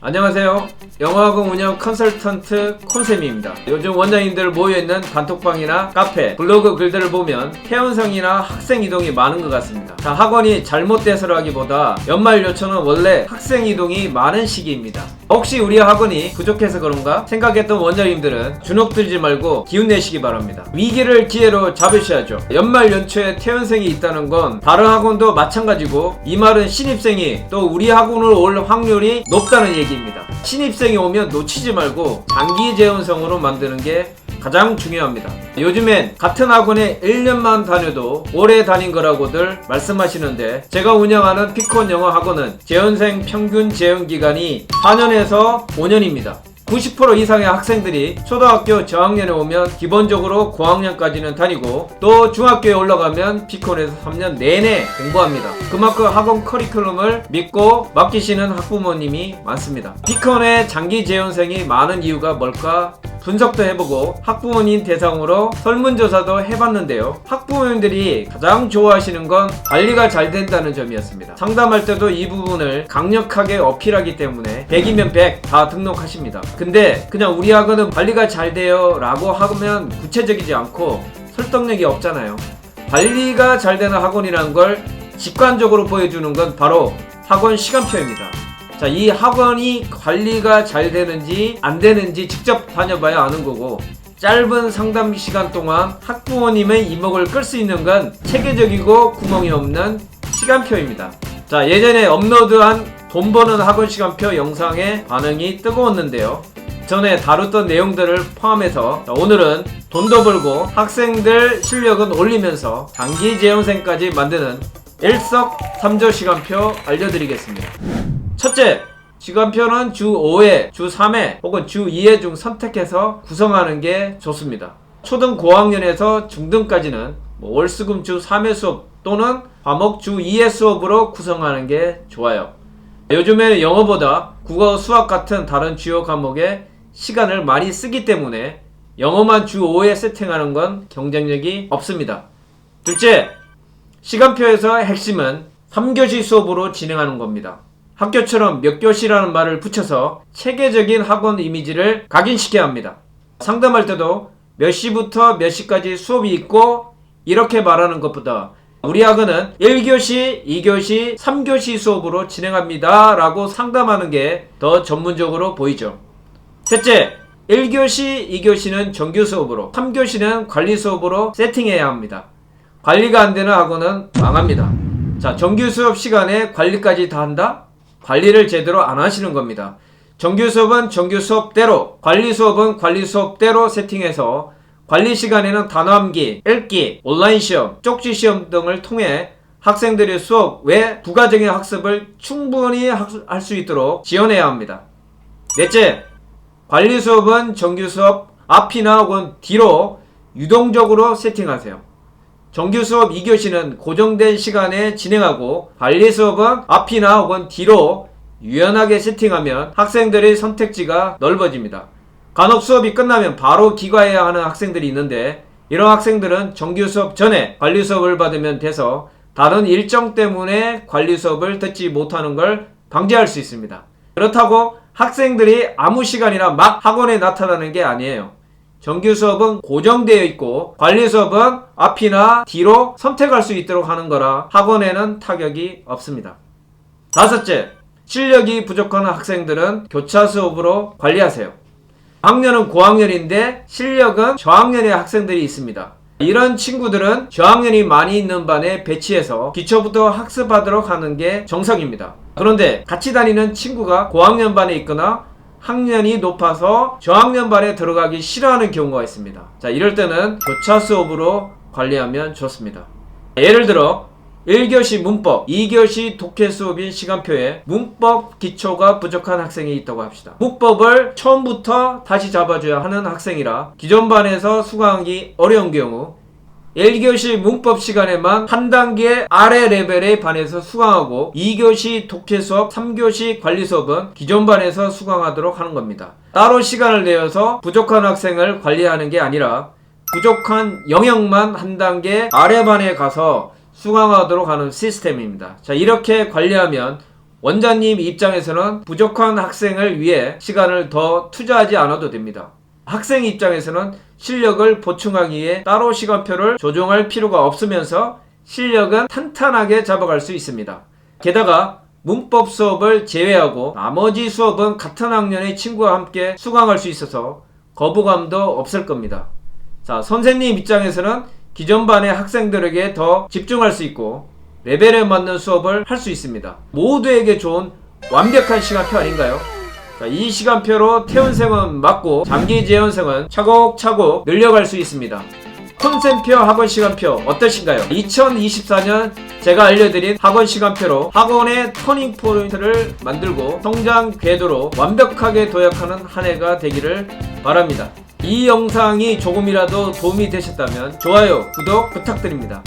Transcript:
안녕하세요. 영어학원 운영 컨설턴트 콘쌤입니다. 요즘 원장님들 모여있는 단톡방이나 카페, 블로그 글들을 보면 태원성이나 학생 이동이 많은 것 같습니다. 자, 학원이 잘못돼서라기보다 연말 요청은 원래 학생 이동이 많은 시기입니다. 혹시 우리 학원이 부족해서 그런가 생각했던 원장님들은 주눅 들지 말고 기운 내시기 바랍니다. 위기를 기회로 잡으셔야죠. 연말 연초에 퇴원생이 있다는 건 다른 학원도 마찬가지고 이 말은 신입생이 또 우리 학원을 올 확률이 높다는 얘기입니다. 신입생이 오면 놓치지 말고 장기 재원생으로 만드는 게 가장 중요합니다. 요즘엔 같은 학원에 1년만 다녀도 오래 다닌 거라고들 말씀하시는데 제가 운영하는 피콘 영어 학원은 재원생 평균 재원 기간이 4년에서 5년입니다. 90% 이상의 학생들이 초등학교 저학년에 오면 기본적으로 고학년까지는 다니고 또 중학교에 올라가면 피콘에서 3년 내내 공부합니다. 그만큼 학원 커리큘럼을 믿고 맡기시는 학부모님이 많습니다. 피콘의 장기 재원생이 많은 이유가 뭘까 분석도 해보고 학부모님 대상으로 설문조사도 해봤는데요. 학부모님들이 가장 좋아하시는 건 관리가 잘 된다는 점이었습니다. 상담할 때도 이 부분을 강력하게 어필하기 때문에 100이면 100 다 등록하십니다. 근데 그냥 우리 학원은 관리가 잘 돼요 라고 하면 구체적이지 않고 설득력이 없잖아요. 관리가 잘 되는 학원이라는 걸 직관적으로 보여주는 건 바로 학원 시간표입니다. 자, 이 학원이 관리가 잘 되는지 안 되는지 직접 다녀봐야 아는 거고 짧은 상담 시간 동안 학부모님의 이목을 끌 수 있는 건 체계적이고 구멍이 없는 시간표입니다. 자, 예전에 업로드한 돈 버는 학원 시간표 영상에 반응이 뜨거웠는데요. 전에 다뤘던 내용들을 포함해서 자, 오늘은 돈도 벌고 학생들 실력은 올리면서 장기 재원생까지 만드는 일석삼조 시간표 알려드리겠습니다. 첫째, 시간표는 주 5회, 주 3회 혹은 주 2회 중 선택해서 구성하는 게 좋습니다. 초등 고학년에서 중등까지는 뭐 월수금 주 3회 수업 또는 과목 주 2회 수업으로 구성하는 게 좋아요. 요즘에는 영어보다 국어, 수학 같은 다른 주요 과목에 시간을 많이 쓰기 때문에 영어만 주 5회 세팅하는 건 경쟁력이 없습니다. 둘째, 시간표에서 핵심은 3교시 수업으로 진행하는 겁니다. 학교처럼 몇 교시라는 말을 붙여서 체계적인 학원 이미지를 각인시켜야 합니다. 상담할 때도 몇 시부터 몇 시까지 수업이 있고 이렇게 말하는 것보다 우리 학원은 1교시, 2교시, 3교시 수업으로 진행합니다. 라고 상담하는 게 더 전문적으로 보이죠. 셋째, 1교시, 2교시는 정규 수업으로, 3교시는 관리 수업으로 세팅해야 합니다. 관리가 안 되는 학원은 망합니다. 자, 정규 수업 시간에 관리까지 다 한다? 관리를 제대로 안 하시는 겁니다. 정규 수업은 정규 수업대로, 관리 수업은 관리 수업대로 세팅해서 관리 시간에는 단어 암기, 읽기, 온라인 시험, 쪽지 시험 등을 통해 학생들의 수업 외 부가적인 학습을 충분히 할 수 있도록 지원해야 합니다. 넷째, 관리 수업은 정규 수업 앞이나 혹은 뒤로 유동적으로 세팅하세요. 정규 수업 2교시는 고정된 시간에 진행하고 관리 수업은 앞이나 혹은 뒤로 유연하게 세팅하면 학생들의 선택지가 넓어집니다. 간혹 수업이 끝나면 바로 귀가해야 하는 학생들이 있는데 이런 학생들은 정규 수업 전에 관리 수업을 받으면 돼서 다른 일정 때문에 관리 수업을 듣지 못하는 걸 방지할 수 있습니다. 그렇다고 학생들이 아무 시간이나 막 학원에 나타나는 게 아니에요. 정규 수업은 고정되어 있고 관리 수업은 앞이나 뒤로 선택할 수 있도록 하는 거라 학원에는 타격이 없습니다. 다섯째, 실력이 부족한 학생들은 교차 수업으로 관리하세요. 학년은 고학년인데 실력은 저학년의 학생들이 있습니다. 이런 친구들은 저학년이 많이 있는 반에 배치해서 기초부터 학습하도록 하는 게 정석입니다. 그런데 같이 다니는 친구가 고학년 반에 있거나 학년이 높아서 저학년 반에 들어가기 싫어하는 경우가 있습니다. 자, 이럴 때는 교차 수업으로 관리하면 좋습니다. 예를 들어 1교시 문법, 2교시 독해 수업인 시간표에 문법 기초가 부족한 학생이 있다고 합시다. 문법을 처음부터 다시 잡아줘야 하는 학생이라 기존 반에서 수강하기 어려운 경우 1교시 문법 시간에만 한 단계 아래 레벨의 반에서 수강하고 2교시 독해 수업, 3교시 관리 수업은 기존 반에서 수강하도록 하는 겁니다. 따로 시간을 내어서 부족한 학생을 관리하는 게 아니라 부족한 영역만 한 단계 아래 반에 가서 수강하도록 하는 시스템입니다. 자, 이렇게 관리하면 원장님 입장에서는 부족한 학생을 위해 시간을 더 투자하지 않아도 됩니다. 학생 입장에서는 실력을 보충하기 위해 따로 시간표를 조정할 필요가 없으면서 실력은 탄탄하게 잡아갈 수 있습니다. 게다가 문법 수업을 제외하고 나머지 수업은 같은 학년의 친구와 함께 수강할 수 있어서 거부감도 없을 겁니다. 자, 선생님 입장에서는 기존 반의 학생들에게 더 집중할 수 있고 레벨에 맞는 수업을 할 수 있습니다. 모두에게 좋은 완벽한 시간표 아닌가요? 자, 이 시간표로 태운생은 맞고 장기 재현생은 차곡차곡 늘려갈 수 있습니다. 컨센표 학원 시간표 어떠신가요? 2024년 제가 알려드린 학원 시간표로 학원의 터닝 포인트를 만들고 성장 궤도로 완벽하게 도약하는 한 해가 되기를 바랍니다. 이 영상이 조금이라도 도움이 되셨다면 좋아요, 구독 부탁드립니다.